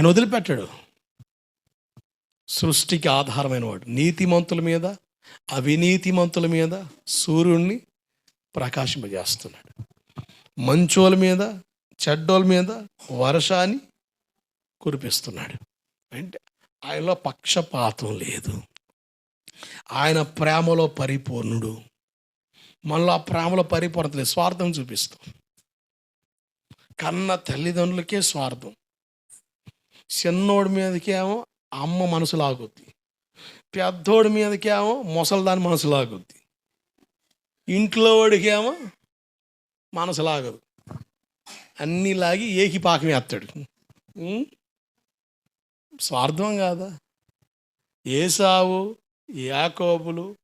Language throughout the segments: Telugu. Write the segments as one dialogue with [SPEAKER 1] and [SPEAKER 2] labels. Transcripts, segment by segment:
[SPEAKER 1] ఆయన వదిలిపెట్టాడు. సృష్టికి ఆధారమైన వాడు. నీతిమంతుల మీద అవినీతిమంతుల మీద సూర్యుడిని ప్రకాశింపజేస్తున్నాడు. మంచోల మీద చెడ్డోల మీద వర్షాన్ని కురిపిస్తున్నాడు. అంటే ఆయనలో పక్షపాతం లేదు. ఆయన ప్రేమలో పరిపూర్ణుడు. మనలో ఆ ప్రేమలో పరిపూర్ణత లేదు. స్వార్థం చూపిస్తాం. కన్న తల్లిదండ్రులకే స్వార్థం. చిన్నోడి మీదకేమో అమ్మ మనసు లాగుద్ది. పెద్దోడి మీదకేమో ముసలిదాని మనసు లాగుద్ది. ఇంట్లో వాడికేమో మనసు లాగదు. అన్నీ లాగి ఏకి పాకం వేస్తాడు స్వార్థం కాదా? ఏసావు యాకోబులు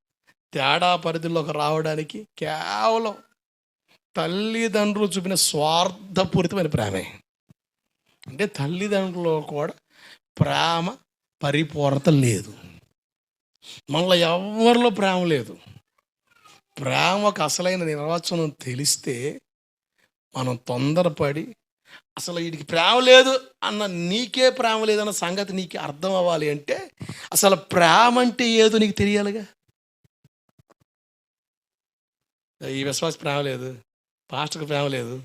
[SPEAKER 1] తేడా పరిధిలోకి రావడానికి కేవలం తల్లిదండ్రులు చూపిన స్వార్థపూరితమైన ప్రేమే. అంటే తల్లిదండ్రులు కూడా ప్రేమ పరిపూర్ణత లేదు. మనలో ఎవరిలో ప్రేమ లేదు. ప్రేమకు అసలైన నిర్వచనం తెలిస్తే మనం తొందరపడి అసలు వీడికి ప్రేమ లేదు అన్న నీకే ప్రేమ లేదన్న సంగతి నీకు అర్థం అవ్వాలి అంటే అసలు ప్రేమ అంటే ఏదో నీకు తెలియాలిగా? ఈ విశ్వాస ప్రేమ లేదు. పాస్టర్కి ప్రేమ లేదు.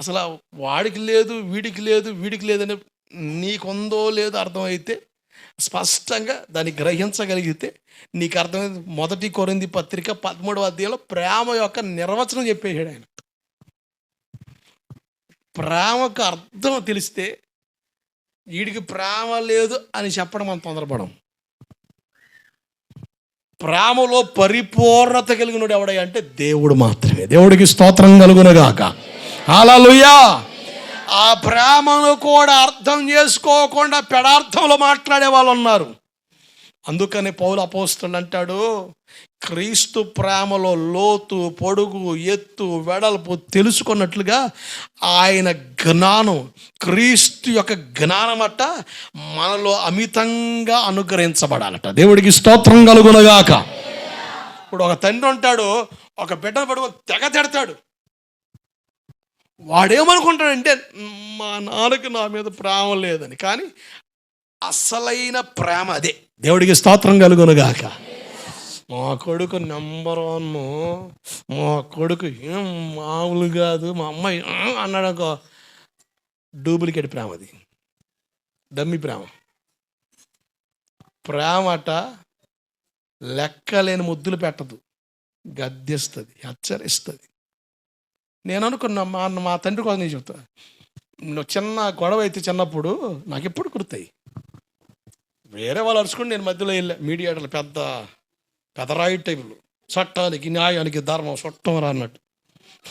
[SPEAKER 1] అసలు వాడికి లేదు వీడికి లేదు వీడికి లేదని నీకుందో లేదో అర్థమైతే స్పష్టంగా దాన్ని గ్రహించగలిగితే నీకు అర్థమైంది. మొదటి కొరింది పత్రిక పదమూడవ అధ్యాయంలో ప్రేమ యొక్క నిర్వచనం చెప్పేశాడు ఆయన. ప్రేమకు అర్థం తెలిస్తే వీడికి ప్రేమ లేదు అని చెప్పడం మనం తొందరపడం ప్రేమలో పరిపూర్ణత కలిగినడు ఎవడై అంటే దేవుడు మాత్రమే. దేవుడికి స్తోత్రం కలుగునగాక. అలలుయా ఆ ప్రేమను కూడా అర్థం చేసుకోకుండా పెడార్థంలో మాట్లాడే వాళ్ళు ఉన్నారు అందుకని పౌలు అపోస్తుడు అంటాడు క్రీస్తు ప్రేమలో లోతు పొడుగు ఎత్తు వెడల్పు తెలుసుకున్నట్లుగా ఆయన జ్ఞానం క్రీస్తు యొక్క జ్ఞానమట మనలో అమితంగా అనుగ్రహించబడాలట. దేవుడికి స్తోత్రం కలుగునగాక. ఇప్పుడు ఒక తండ్రి ఉంటాడు ఒక బిడ్డను పడుకో తెగ తిడతాడు. వాడేమనుకుంటాడంటే మా నాన్నకి నా మీద ప్రేమ లేదని. కానీ అసలైన ప్రేమ అదే. దేవుడికి స్తోత్రం కలుగునుగాక. మా కొడుకు నెంబర్ వన్ మా కొడుకు ఏం మామూలు కాదు మా అమ్మాయి అన్నాడు ఒక డూప్లికేట్ ప్రేమ అది. డమ్మి ప్రేమ. ప్రేమట లెక్కలేని ముద్దులు పెట్టదు. గద్దిస్తుంది హెచ్చరిస్తుంది. నేను అనుకున్నా మా మా తండ్రి కోసం నేను చెప్తా. నువ్వు చిన్న గొడవ అయితే చిన్నప్పుడు నాకు ఎప్పుడు గుర్తాయి. వేరే వాళ్ళు అరుచుకుని నేను మధ్యలో వెళ్ళా. మీడియాటర్లు పెద్ద పెదరాయి టైపులు చట్టానికి న్యాయానికి ధర్మం చుట్టం రా అన్నట్టు.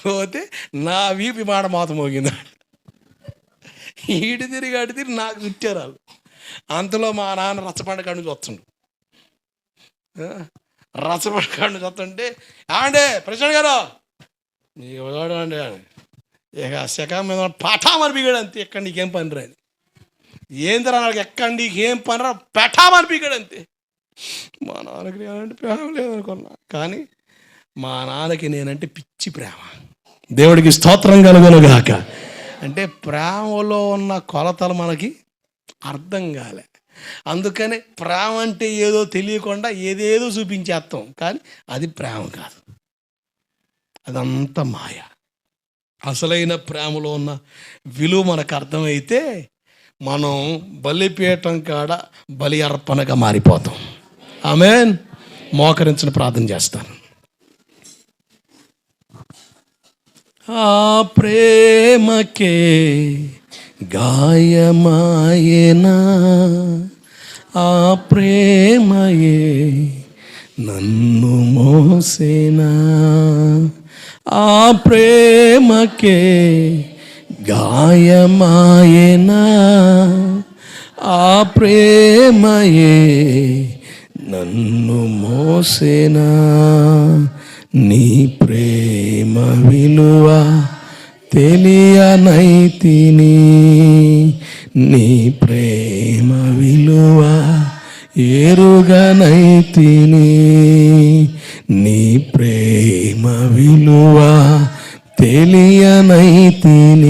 [SPEAKER 1] పోతే నా వీపి మాట మాత మోగింది. ఈడు తిరిగి అడి తిరిగి నాకు చుట్టారు అంతలో మా నాన్న రచ్చబండ కాడి నుంచి వస్తుండు. రచ్చబండ కాడి నుంచి వస్తుంటే ఆండే ప్రశాంత్ గారు నీవాడు అండి ఇక శకం మీద పఠామని బిగాడు అంతే ఎక్కడ నీకేం పని రాని ఏందిరా నాకు ఎక్కడ నీకేం పని రా పెఠామని బిగాడు అంతే మా నాన్నకి నేనంటే ప్రేమ లేదనుకున్నా. కానీ మా నాన్నకి నేనంటే పిచ్చి ప్రేమ. దేవుడికి స్తోత్రం కలుగునుగాక. అంటే ప్రేమలో ఉన్న కొలతలు మనకి అర్థం కాలే. అందుకనే ప్రేమ అంటే ఏదో తెలియకుండా ఏదేదో చూపించేస్తాం. కానీ అది ప్రేమ కాదు. అదంతా మాయ. అసలైన ప్రేమలో ఉన్న విలువ మనకు అర్థమైతే మనం బలిపీఠం కాడ బలి అర్పణగా మారిపోతాం. ఆమెన్. మోకరించిన ప్రార్థన చేస్తాను. ఆ ప్రేమకే గాయమాయేనా? ఆ ప్రేమయే నన్ను మోసేనా? ఆ ప్రేమకే గాయమాయనా? ఆ ప్రేమయే నన్ను మోసేనా? నీ ప్రేమ విలువ తెలియనైతిని నీ ప్రేమ విలువ ఎరుగనైతిని నీ ప్రేమ తెలియనైతిని